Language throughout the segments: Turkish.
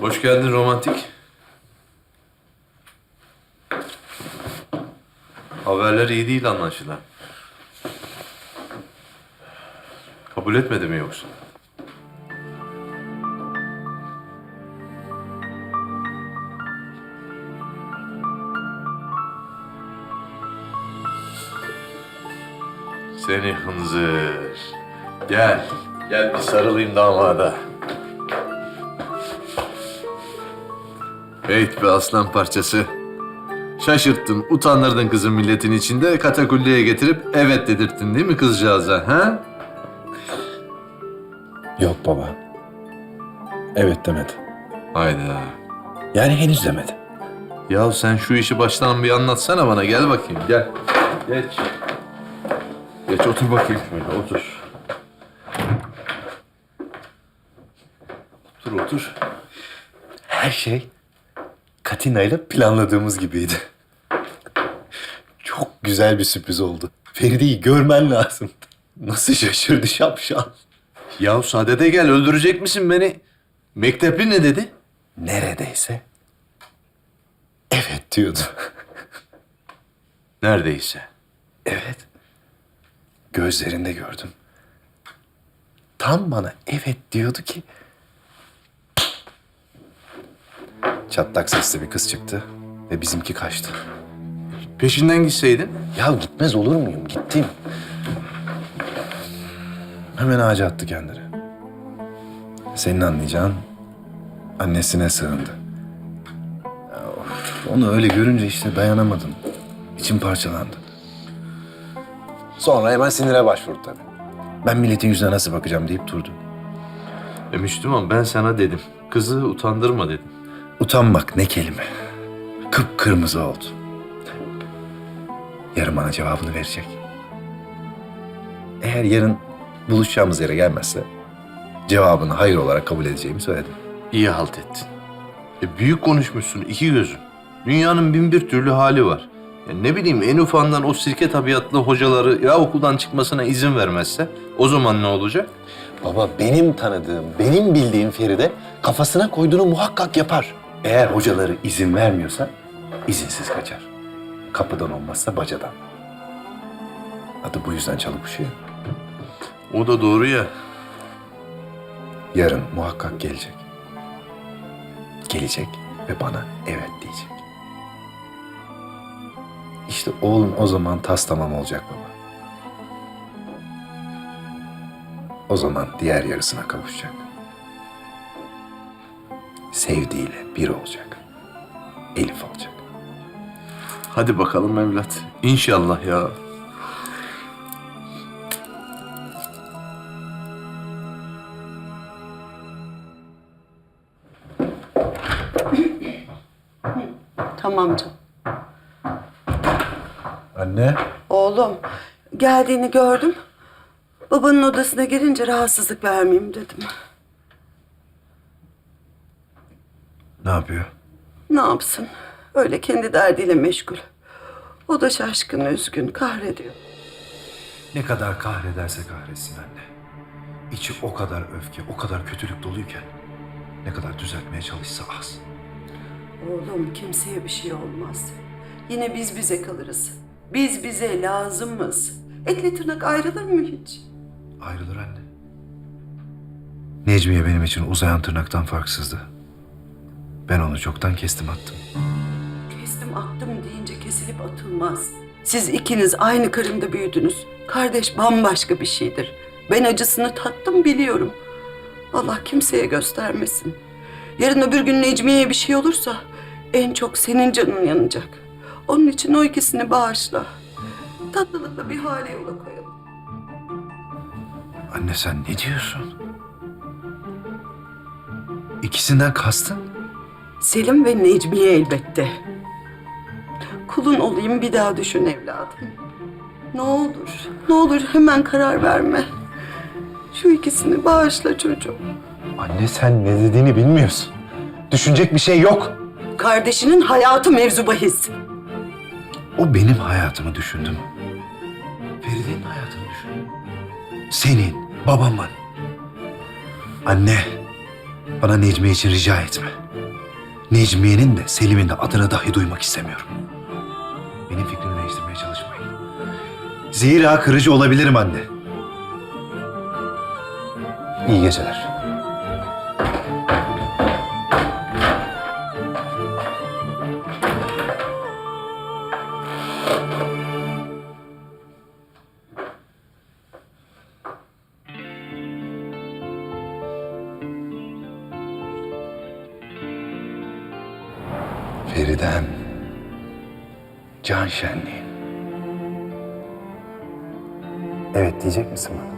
Hoş geldin romantik. Haberler iyi değil anlaşılan. Kabul etmedi mi yoksa? Seni hınzır. Gel. Gel bir sarılayım damada. Hey be aslan parçası. Şaşırttın, utandırdın kızın milletin içinde, katakulliye getirip evet dedirttin değil mi kızcağıza, ha? Yok baba. Evet demedi. Hayda. Yani henüz demedi. Ya sen şu işi baştan bir anlatsana bana, gel bakayım, gel. Geç. Geç otur bakayım şöyle, otur. Otur, otur. Her şey Katina ile planladığımız gibiydi. Çok güzel bir sürpriz oldu. Feride'yi görmen lazım. Nasıl şaşırdı şapşal. Ya sadede gel, öldürecek misin beni? Mektepli ne dedi? Neredeyse evet diyordu. Neredeyse. evet. Gözlerinde gördüm. Tam bana evet diyordu ki... Çatlak sesli bir kız çıktı ve bizimki kaçtı. Peşinden gitseydin. Ya gitmez olur muyum? Gittim. Hemen ağaca attı kendini. Senin anlayacağın annesine sığındı. Ya of, onu öyle görünce işte dayanamadım. İçim parçalandı. Sonra hemen sinire başvurdu tabii. Ben milletin yüzüne nasıl bakacağım deyip durdu. E Müslüman ben sana dedim. Kızı utandırma dedim. Utanmak ne kelime. Kıpkırmızı oldu. Yarın bana cevabını verecek. Eğer yarın buluşacağımız yere gelmezse cevabını hayır olarak kabul edeceğimi söyledim. İyi halt ettin. E büyük konuşmuşsun iki gözün. Dünyanın bin bir türlü hali var. Ya ne bileyim en ufandan o sirke tabiatlı hocaları ya okuldan çıkmasına izin vermezse o zaman ne olacak? Baba benim tanıdığım, benim bildiğim Feride kafasına koyduğunu muhakkak yapar. Eğer hocaları izin vermiyorsa izinsiz kaçar. Kapıdan olmazsa bacadan. Adı bu yüzden çalıkuşuyor. O da doğru ya. Yarın muhakkak gelecek. Gelecek ve bana evet diyecek. İşte oğlum o zaman tas tamam olacak baba. O zaman diğer yarısına kavuşacak. Sevdiğiyle bir olacak. Elif olacak. Hadi bakalım evlat. İnşallah ya. Tamam canım. Anne. Oğlum geldiğini gördüm. Babanın odasına girince rahatsızlık vermeyeyim dedim. Ne yapıyor? Ne yapsın? Öyle kendi derdiyle meşgul. O da şaşkın, üzgün, kahrediyor. Ne kadar kahrederse kahretsin anne. İçi o kadar öfke, o kadar kötülük doluyken ne kadar düzeltmeye çalışsa az. Oğlum kimseye bir şey olmaz. Yine biz bize kalırız. Biz bize lazımız. Etli tırnak ayrılır mı hiç? Ayrılır anne. Necmiye benim için uzayan tırnaktan farksızdı. Ben onu çoktan kestim attım. Kestim attım deyince kesilip atılmaz. Siz ikiniz aynı karımda büyüdünüz. Kardeş bambaşka bir şeydir. Ben acısını tattım biliyorum. Allah kimseye göstermesin. Yarın öbür gün Necmiye'ye bir şey olursa en çok senin canın yanacak. Onun için o ikisini bağışla. Tatlılıkla bir hale yola koyalım. Anne sen ne diyorsun? İkisinden kastın? Selim ve Necmiye elbette. Kulun olayım bir daha düşün evladım. Ne olur, ne olur hemen karar verme. Şu ikisini bağışla çocuğum. Anne sen ne dediğini bilmiyorsun. Düşünecek bir şey yok. Kardeşinin hayatı mevzu bahis. O benim hayatımı düşündü mü? Feride'nin hayatını düşün. Senin, babamın. Anne, bana Necmi için rica etme. Necmiye'nin de Selim'in de adını dahi duymak istemiyorum. Benim fikrimi değiştirmeye çalışmayın. Zira kırıcı olabilirim anne. İyi geceler. Feridem. Can şenliği. Evet diyecek misin bana?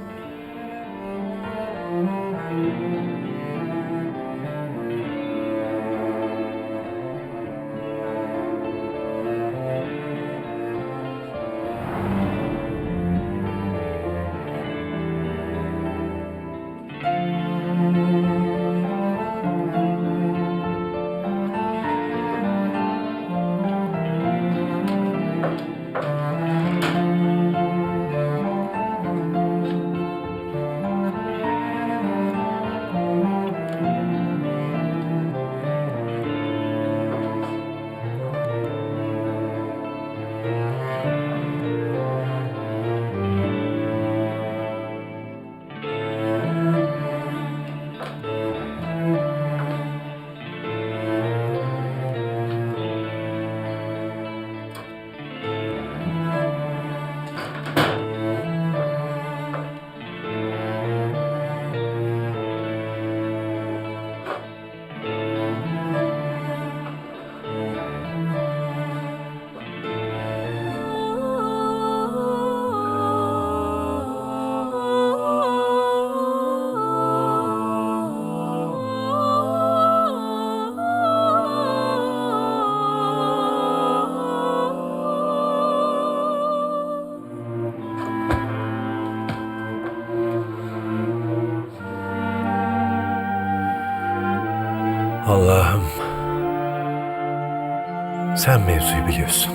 Sen mevzuyu biliyorsun.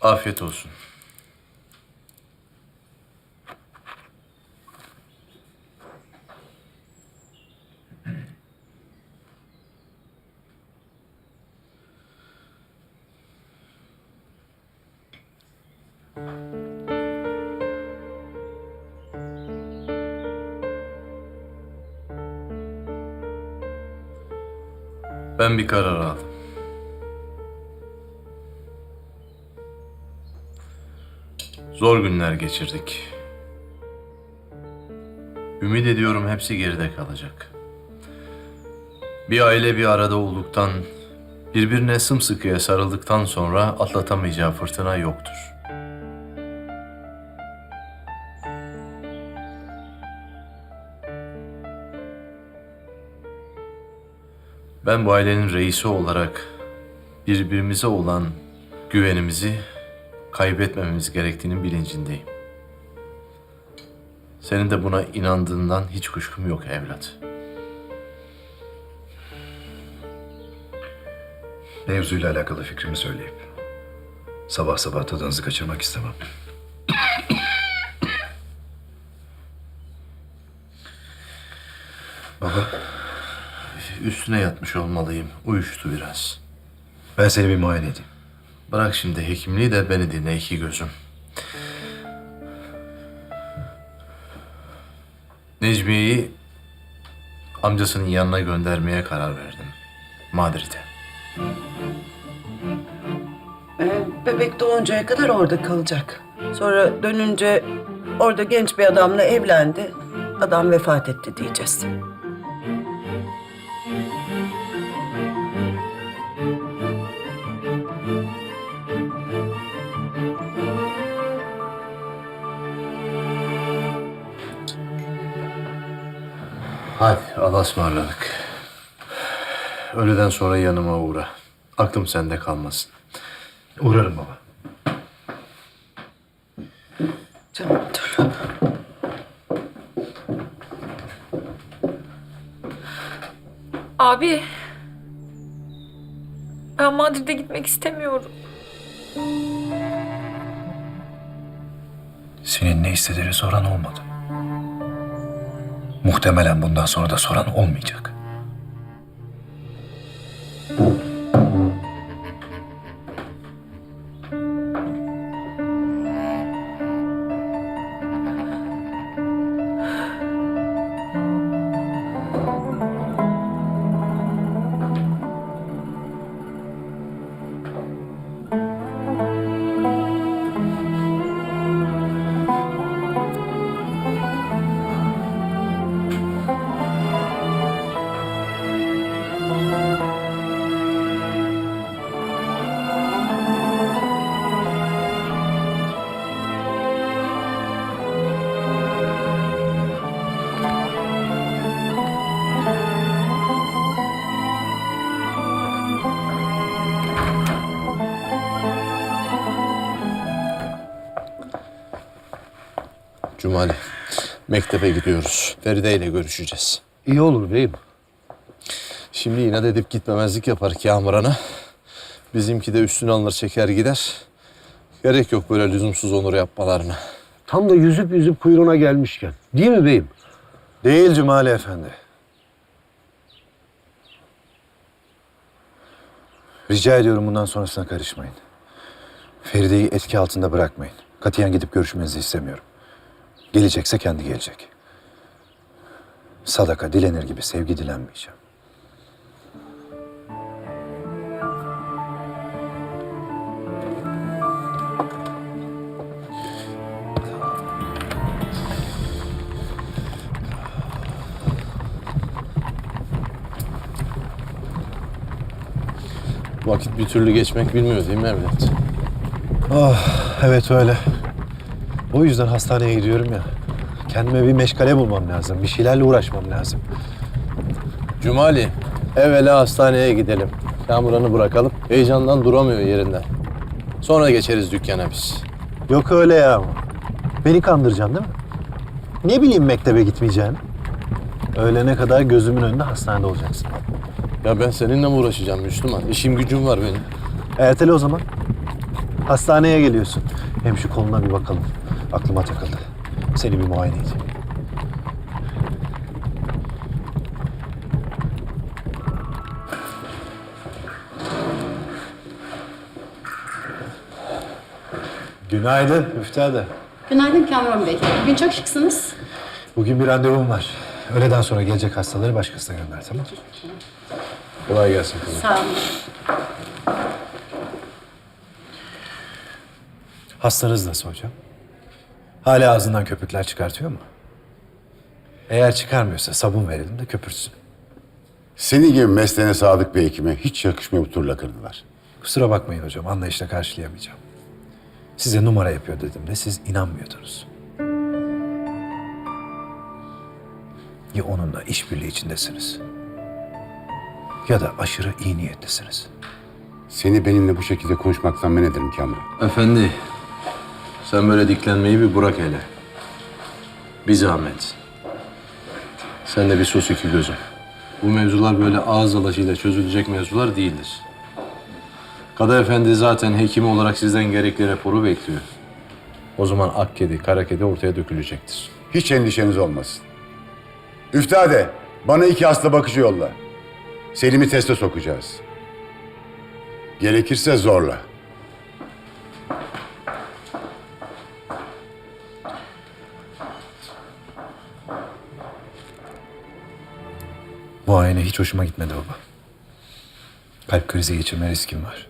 Afiyet olsun. Ben bir karar aldım. Zor günler geçirdik. Ümit ediyorum hepsi geride kalacak. Bir aile bir arada olduktan, birbirine sımsıkıya sarıldıktan sonra atlatamayacağı fırtına yoktur. Ben bu ailenin reisi olarak birbirimize olan güvenimizi kaybetmememiz gerektiğinin bilincindeyim. Senin de buna inandığından hiç kuşkum yok evlat. Mevzuyla alakalı fikrimi söyleyip sabah sabah tadınızı kaçırmak istemem. Baba, Üstüne yatmış olmalıyım. Uyuştu biraz. ben seni bir muayene edeyim. Bırak şimdi hekimliği de beni dinle iki gözüm. Necmiye'yi amcasının yanına göndermeye karar verdim. Madrid'e. Ee, bebek doğuncaya kadar orada kalacak. Sonra dönünce orada genç bir adamla evlendi. Adam vefat etti diyeceğiz. Allah'a ısmarladık. Öğleden sonra yanıma uğra. Aklım sende kalmasın. Uğrarım baba. Canım dur. Abi. Ben Madrid'e gitmek istemiyorum. Senin ne istediğini soran olmadı. Muhtemelen bundan sonra da soran olmayacak. Mektebe gidiyoruz. Feride ile görüşeceğiz. İyi olur beyim. Şimdi inat edip gitmemezlik yapar Kamuran'a. Bizimki de üstüne alınır çeker gider. Gerek yok böyle lüzumsuz onur yapmalarına. Tam da yüzüp yüzüp kuyruğuna gelmişken. Değil mi beyim? Değil Cumali Efendi. Rica ediyorum bundan sonrasına karışmayın. Feride'yi etki altında bırakmayın. Katiyen gidip görüşmenizi istemiyorum. Gelecekse kendi gelecek. Sadaka dilenir gibi sevgi dilenmeyeceğim. Vakit bir türlü geçmek bilmiyor değil mi evlat? Oh, evet öyle. O yüzden hastaneye gidiyorum ya. Kendime bir meşgale bulmam lazım. Bir şeylerle uğraşmam lazım. Cumali, evvela hastaneye gidelim. Kamuran'ı bırakalım. Heyecandan duramıyor yerinden. Sonra geçeriz dükkana biz. Yok öyle ya. Beni kandıracaksın değil mi? Ne bileyim mektebe gitmeyeceğini. Öğlene kadar gözümün önünde hastanede olacaksın. Ya ben seninle mi uğraşacağım Müslüman? İşim gücüm var benim. Ertele o zaman. Hastaneye geliyorsun. Hem şu koluna bir bakalım. Aklıma takıldı. Seni bir muayene edeyim. Günaydın Müftade. Günaydın Kamran Bey. Bugün çok şıksınız. Bugün bir randevum var. Öğleden sonra gelecek hastaları başkasına gönder tamam mı? Kolay gelsin kızım. Sağ olun. Hastanız nasıl hocam? Hala ağzından köpükler çıkartıyor mu? Eğer çıkarmıyorsa sabun verelim de köpürtsün. Senin gibi mesleğine sadık bir hekime hiç yakışmıyor bu tür lakırdılar. Kusura bakmayın hocam, anlayışla karşılayamayacağım. Size numara yapıyor dedim de siz inanmıyordunuz. Ya onunla işbirliği içindesiniz. Ya da aşırı iyi niyetlisiniz. Seni benimle bu şekilde konuşmaktan men ederim Kamran. Efendi, sen böyle diklenmeyi bir bırak hele. Bir zahmet. Sen de bir sus iki gözüm. Bu mevzular böyle ağız dalaşıyla çözülecek mevzular değildir. Kadı Efendi zaten hekimi olarak sizden gerekli raporu bekliyor. O zaman ak kedi, kara kedi ortaya dökülecektir. Hiç endişeniz olmasın. Üftade, bana iki hasta bakıcı yolla. Selim'i teste sokacağız. Gerekirse zorla. Muayene hiç hoşuma gitmedi baba. Kalp krizi geçirme riskim var.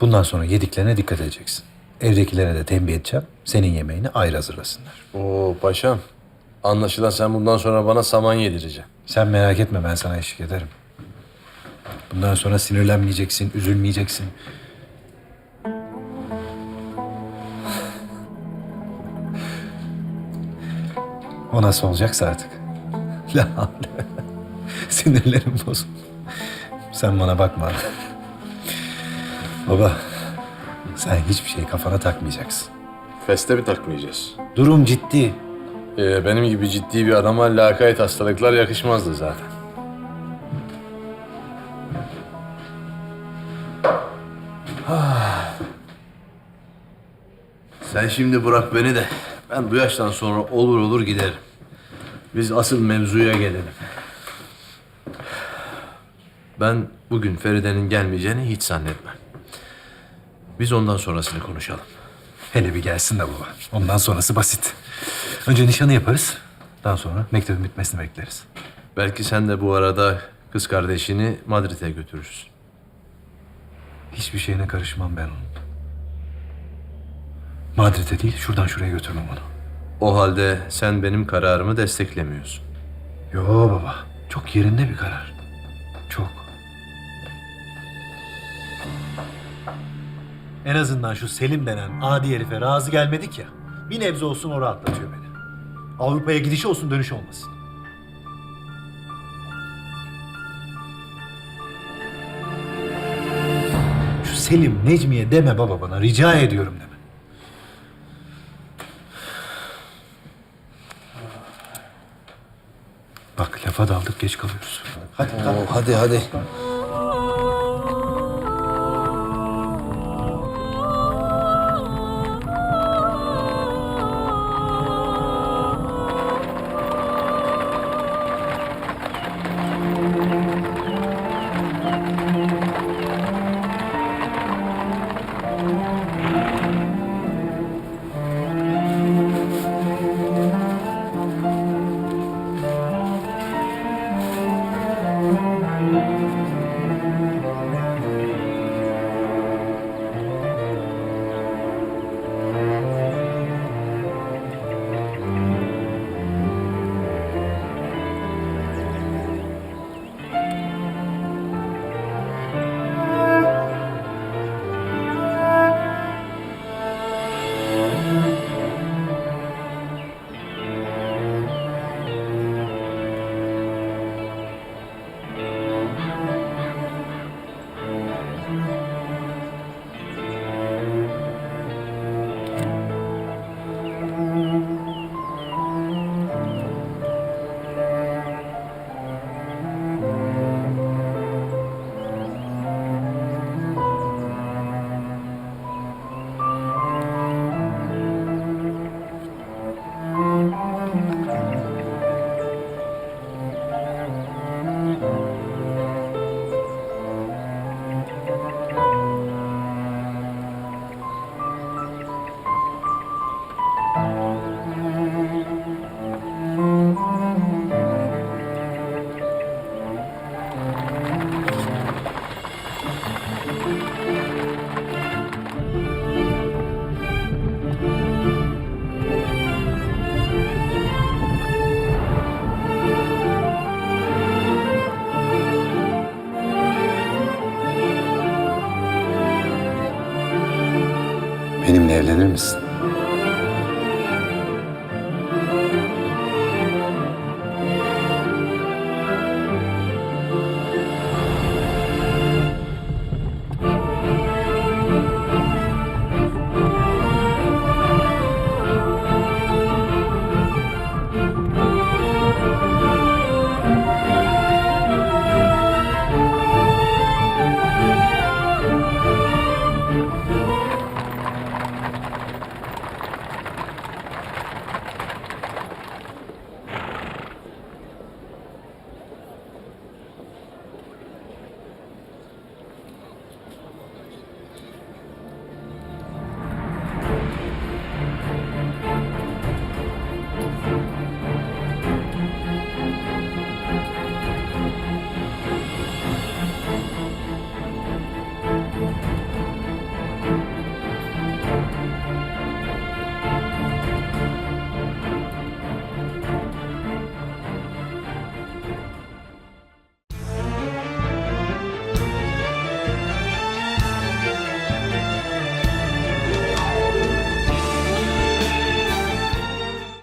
Bundan sonra yediklerine dikkat edeceksin. Evdekilere de tembih edeceğim. Senin yemeğini ayrı hazırlasınlar. Oo paşam. Anlaşılan sen bundan sonra bana saman yedireceksin. Sen merak etme ben sana eşlik ederim. Bundan sonra sinirlenmeyeceksin, üzülmeyeceksin. O nasıl olacaksa artık. La havle. Sinirlerim bozuldu. Sen bana bakma. Baba, sen hiçbir şey kafana takmayacaksın. Feste mi takmayacağız? Durum ciddi. Ee, benim gibi ciddi bir adama lakayt hastalıklar yakışmazdı zaten. Ah. Sen şimdi bırak beni de ben bu yaştan sonra olur olur giderim. Biz asıl mevzuya gelelim. Ben bugün Feride'nin gelmeyeceğini hiç zannetmem. Biz ondan sonrasını konuşalım. Hele bir gelsin de baba. Ondan sonrası basit. Önce nişanı yaparız. Daha sonra mektebin bitmesini bekleriz. Belki sen de bu arada kız kardeşini Madrid'e götürürsün. Hiçbir şeyine karışmam ben onun. Madrid'e değil, şuradan şuraya götürmem onu. O halde sen benim kararımı desteklemiyorsun. Yo baba, çok yerinde bir karar. Çok. En azından şu Selim denen adi herife razı gelmedik ya. Bir nebze olsun o rahatlatıyor beni. Avrupa'ya gidişi olsun dönüş olmasın. Şu Selim Necmiye deme baba bana rica ediyorum deme. Daldık geç kalıyoruz. Hadi kalk. hadi hadi. Benimle